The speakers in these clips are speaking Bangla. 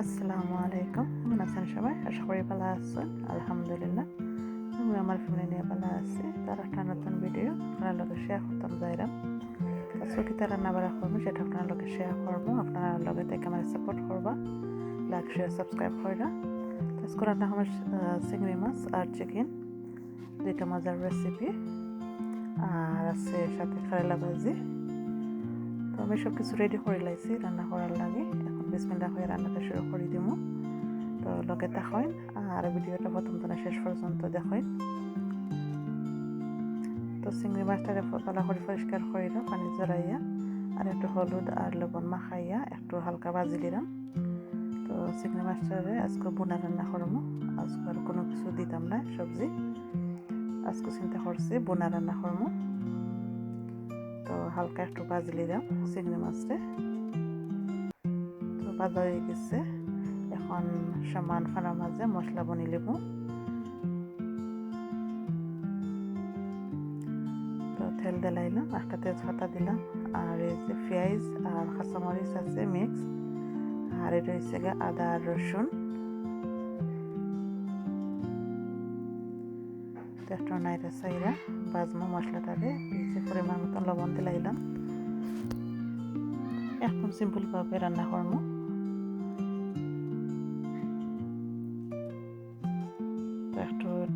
আসসালামু আলাইকুম। কেমন আছেন সবাই? আশা করি ভালো আছেন। আলহামদুলিল্লাহ। আমি আমার ফ্যামিলি নিয়ে ভালো আছি। তার একটা নতুন ভিডিও আপনার লগে শেয়ার করতাম যাইরাম। আজকে কিতা রান্না বাড়া করব, সেটা আপনার লগে শেয়ার করব। আপনার লগে থেকে আমার সাপোর্ট করবা। লাইক শেয়ার সাবস্ক্রাইব করা আজকে রান্না আমার চিংড়ি মাছ আর চিকেন দুইটা মজার রেসিপি আর আছে সাথে খারেলা ভাজি। তো আমি সব কিছু রেডি করে লাইছি রান্না করার লাগে। বিসমিল্লা হয়ে রান্নাটা শুরু করে দিব তো লগে দেখেন আর ভিডিওটা প্রথম থেকে শেষ পর্যন্ত দেখেন তো চিংড়ি মাছটারে পালা করে পরিষ্কার করিল পানি জড়াইয়া আর একটু হলুদ আর লবণ মাখাইয়া একটু হালকা ভাজি দিলাম। তো চিংড়ি মাছটারে আজকে বোনা রান্না করব। আজকে আর কোনো কিছু দিতাম না সবজি। আজকে চিন্তা করছি বোনা রান্না করব। তো হালকা একটু ভাজি দিলাম চিংড়ি মাছটা। তো ভাজা হয়ে গেছে। এখন সমান ফানার মাঝে মশলা বনি লিব। তো তেল দিলাইলাম, একটা তেজপাতা দিলাম, আর এই যে পেঁয়াজ আর কাঁচামরিচ আছে মিক্স আর এটা হচ্ছে আদা আর রসুন। একটু নাইরা সাইরা বাজমো মশলাটাকে যে পরিমাণ মতো লবণ দিলাইলাম। এখন সিম্পলভাবে রান্না করব।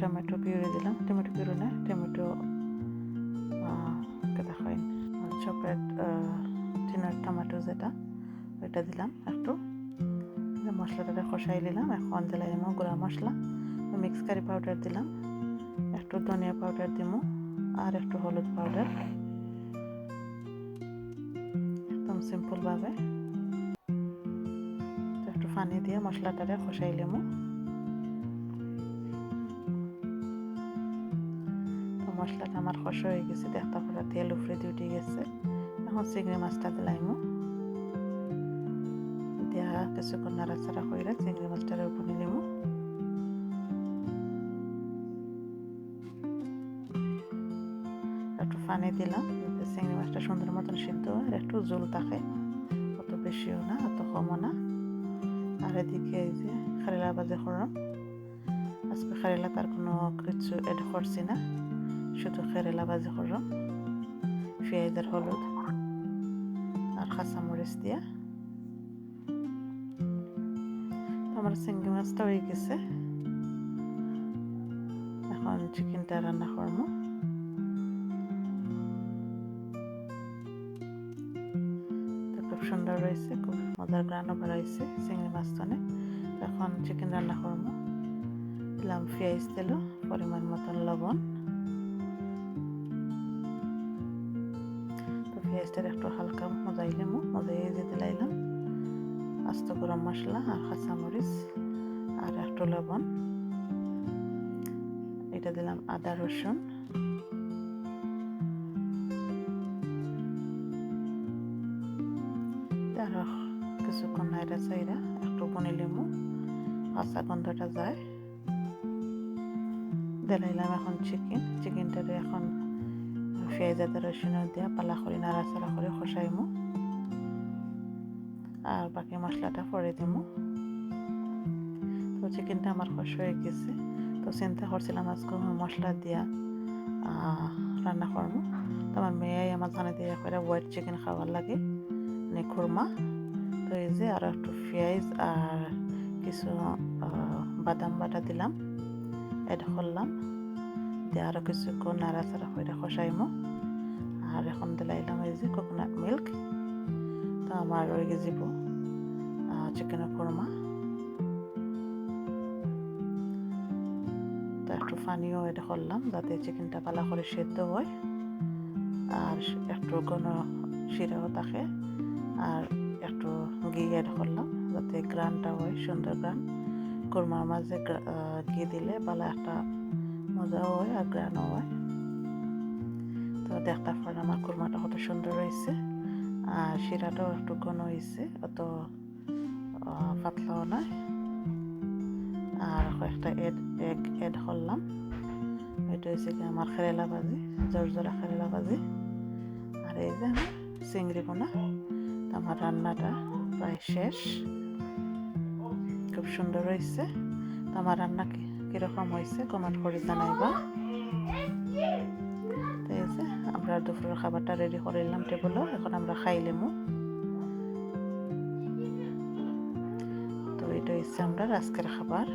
টমেটো পিউরে দিলাম। টমেটো পিউরে না, টমেটো হয়? চপেট টিনার টমেটো যেটা, ওইটা দিলাম একটু। মশলাটাকে কষাই দিলাম এখন দিলাম গুঁড়া মশলা। মিক্স কারি পাউডার দিলাম। একটু ধনিয়া পাউডার দিব আর একটু হলুদ পাউডার একদম সিম্পলভাবে একটু পানি দিয়ে মশলাটারে খসাই লেমু মশলাটা আমার খস হয়ে গেছে দেখতে পারা তেল উপরে দিয়ে উঠে গেছে। এখন চিংড়ি মাছটা দিলাইমু দিয়া কিছুক্ষণ নাড়াচাড়া করে চিংড়ি মাছটারে উপরে নিলেমু একটু পানি দিলাম চিংড়ি মাছটা সুন্দর মতন সিদ্ধ আর একটু জল থাকে। অত বেশিও না, অত কমও না। আর এদিকে এই যে খারেলা বাজে করলাম। আজকে খারেলা তার কোনো কিছু এড করছি না। শুধু খেরেলা বাজে করলাম পেঁয়াজের হলুদ আর কাঁচামরিচ দিয়া। আমার চিংড়ি মাছটা হয়ে গেছে। এখন চিকেনটা রান্না করব। খুব সুন্দর রয়েছে খুব মজার গ্রানও বাড়াইছে চিংড়ি মাছটানে। এখন চিকেন রান্না করব। দিলাম পেঁয়াজ দিল পরিমাণ মতন লবণ। পেঁয়াজটার একটু হালকা মজাই নেব মজাই যে দিলাইলাম আস্ত গরম মশলা আর কাঁচামরিচ আর একটু লবণ এটা দিলাম আদা রসুন আরও কিছুক্ষণ নাইরা চাইরা একটু বনি লেমু কাঁচা গন্ধটা যায় দিলাইলাম এখন চিকেন চিকেনটারে এখন পেঁয়াজ আদা রসুন দিয়া পালা করে, নাড়াচাড়া করে খসাইমু। আর বাকি মশলাটা পরে দিমু। তো চিকেনটা আমার খস হয়ে গেছে। তো চিন্তা করছিলাম আজকে মশলা দিয়া রান্না করব তো আমার মেয়ে আমার জানে দিয়ে করে হোয়াইট চিকেন খাওয়ার লাগে মানে খুরমা। তো এই যে আর একটু পেঁয়াজ আর কিছু বাদাম বাটা দিলাম। এড করলাম। দিয়ে আরও কিছুক্ষণ নাড়াচাড়া করে খসাইমো আর এখন দিলাইলাম এই যে কোকোনাট মিল্ক তো আমার ওই যাব চিকেনের খুরমা তো একটু পানিও এড করলাম যাতে চিকেনটা পালা করে সেদ্ধ হয়। আর একটু ঘন শিরাও থাকে। আর একটু ঘি অ্যাড করলাম যাতে গ্রানটা হয় সুন্দর গ্রান কোরমার মাঝে ঘি দিলে ভালো একটা মজাও হয় আর গ্রানও হয়। তো দেখতে পারেন আমার কোরমাটা কত সুন্দর হয়েছে। আর শিরাটাও একটু ঘন হয়েছে, অত পাতলাও নয়। আর কয়েকটা এড, এগ এড করলাম। এটা হচ্ছে কি আমার খেরেলা ভাজি জোর জোরা খেরেলা ভাজি। আর এই যে চিংড়ি বোনা আমার রান্নাটা প্রায় শেষ। খুব সুন্দর হয়েছে। আমার রান্না কি- কীরকম হয়েছে কমেন্ট করে জানাইবা। ঠিক আছে, আমরা দুপুরের খাবারটা রেডি করে নিলাম টেবিলও এখন আমরা খাই খাইলেমু তো এটা হচ্ছে আমরা আজকের খাবার।